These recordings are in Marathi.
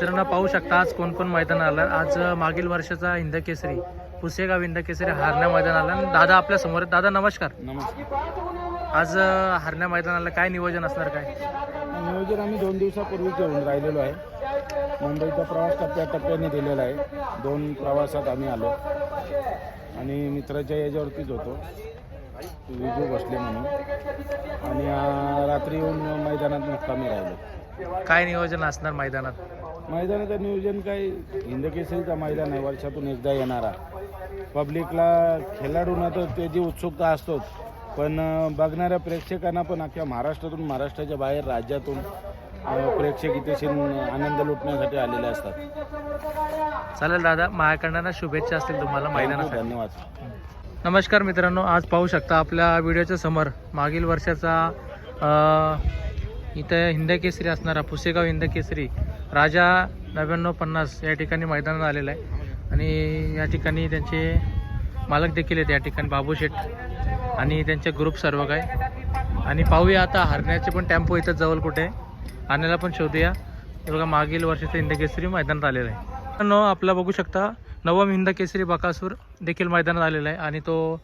मित्रांनो पाहू शकता आज कोण कोण मैदान आलं. आज मागील वर्षाचा हिंद केसरी पुसेगाव हिंद केसरी हारण्या मैदान आला. आणि दादा आपल्यासमोर. दादा नमस्कार. नमस्कार. आज हारण्या मैदानाला काय नियोजन असणार काय? नियोजन आम्ही दोन दिवसापूर्वीच येऊन राहिलेलो आहे. मुंबईचा प्रवास टप्प्याटप्प्याने दिलेला आहे. दोन प्रवासात आम्ही आलो. आणि मित्राच्या याच्यावरतीच होतो. विजू बसले म्हणून. आणि रात्री येऊन मैदानात मुक्कामी राहिलो. काय नियोजन असणार मैदानात? मैदानाचं नियोजन काय हिंदकेसरीचा मैदान आहे. वर्षातून एकदा येणारा. पब्लिकला खेळाडूंना तर त्याची उत्सुकता असतोच. पण बघणाऱ्या प्रेक्षकांना पण अख्ख्या महाराष्ट्रातून महाराष्ट्राच्या बाहेर राज्यातून प्रेक्षक इथे आनंद लुटण्यासाठी आलेले असतात. चालेल दादा माझ्याकडनं ना शुभेच्छा असतील तुम्हाला मैदानासाठी. धन्यवाद. नमस्कार मित्रांनो आज पाहू शकता आपल्या व्हिडिओच्या समोर मागील वर्षाचा इथं हिंद केसरी असणारा पुसेगाव हिंद केसरी राजा नव्याण्णव पन्नास या ठिकाणी मैदानात आलेला आहे. आणि या ठिकाणी त्यांचे मालक देखील आहेत या ठिकाणी बाबू शेठ आणि त्यांचे ग्रुप सर्व काय आणि पाहूया आता हरण्याचे पण टेम्पो इथं जवळ कुठे आहे. आणायला पण शोधूया. हे बघा मागील वर्षाचं हिंद केसरी मैदानात आलेलं आहे. न आपला बघू शकता नवम हिंदकेसरी बकासूर देखील मैदानात आलेला आहे आणि तो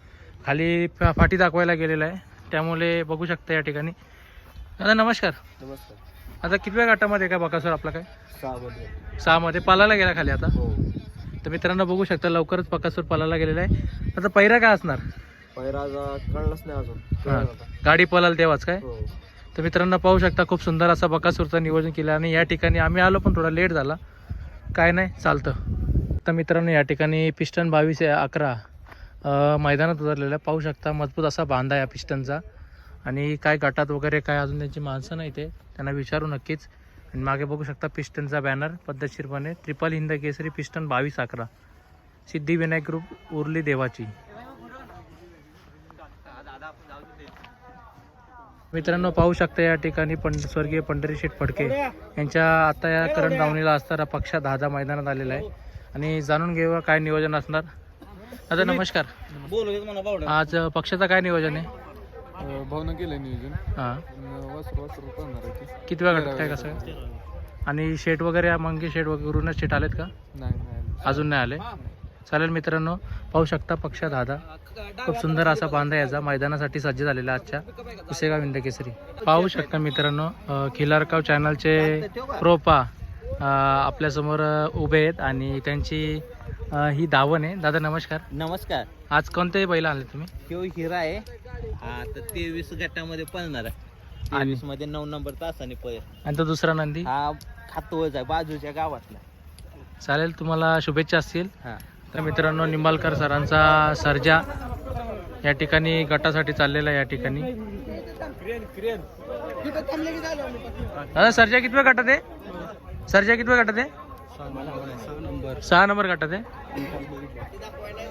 खाली फा- फाटी दाखवायला गेलेला आहे. त्यामुळे बघू शकता या ठिकाणी. दादा नमस्कार. नमस्कार. आता कितव्या गटामध्ये काय बकासूर आपला काय? सहा सहामध्ये. पालायला गेला खाली आता? हो. तर मित्रांनो बघू शकता लवकरच बकासूर पालायला गेलेला आहे. आता पहिरा काय असणार? कळलंच नाही अजून. गाडी पलाल तेव्हाच काय? हो. तर मित्रांनो पाहू शकता खूप सुंदर असा बकासूरचं नियोजन केलं आणि या ठिकाणी आम्ही आलो पण थोडा लेट झाला. काय नाही चालतं. तर मित्रांनो या ठिकाणी पिस्टन बावीस अकरा मैदानात उतरलेलं आहे. पाहू शकता मजबूत असा बांधा या पिस्टनचा. आणि काय गटात वगैरे काय अजून त्यांची माणसं नाही ते त्यांना विचारू नक्कीच. आणि मागे बघू शकता पिस्टनचा बॅनर पद्धतशीरपणे. ट्रिपल हिंद केसरी पिस्टन बावीस अकरा. सिद्धिविनायक ग्रुप उर्ली देवाची. मित्रांनो पाहू शकता या ठिकाणी पंड स्वर्गीय पंढरी शेठ फडके यांच्या आता या करण दावणीला असणारा पक्षा दहा मैदानात आलेला आहे. आणि जाणून घेऊया काय नियोजन असणार. दादा नमस्कार. आज पक्षाचं काय नियोजन आहे? भावना केलं नियोजन. हां. वासरू वासरू करणार आहे ते. किती वेळ गटात काय कसं? आहे? आणि शेट वगैरे मंगे शेट वगैरे शेट आलेत का? नाही नाही अजून नाही आले. चालेल मित्रांनो पाहू शकता पक्षा दादा. खूप सुंदर असा बांधा याचा मैदानासाठी सज्ज झालेला आजच्या पुसेगाव इंद केसरी पाहू शकता मित्रांनो अ, खिलारकाव चॅनलचे प्रोपा अ, आपल्यासमोर अ, उभे आहेत आणि त्यांची अ, ही दावण आहे. दादा नमस्कार. नमस्कार. आज कोणते बैल आणले तुम्ही? ह्यो हिरा आहे. हा तर तेवीस गटामध्ये पळणार आहे. तेवीसमध्ये नऊ नंबर तासाने पळ आणि तो दुसरा नंदी? हा खातोच आहे बाजूच्या गावातला. चालेल तुम्हाला शुभेच्छा असतील. हा. तर मित्रांनो निंबालकर सरांचा सर्जा या ठिकाणी गटासाठी चाललेला आहे या ठिकाणी. दादा सर्जा कितव्या गटात आहे? सर्जा कितव्या गटात आहे? सहा नंबर गटात आहे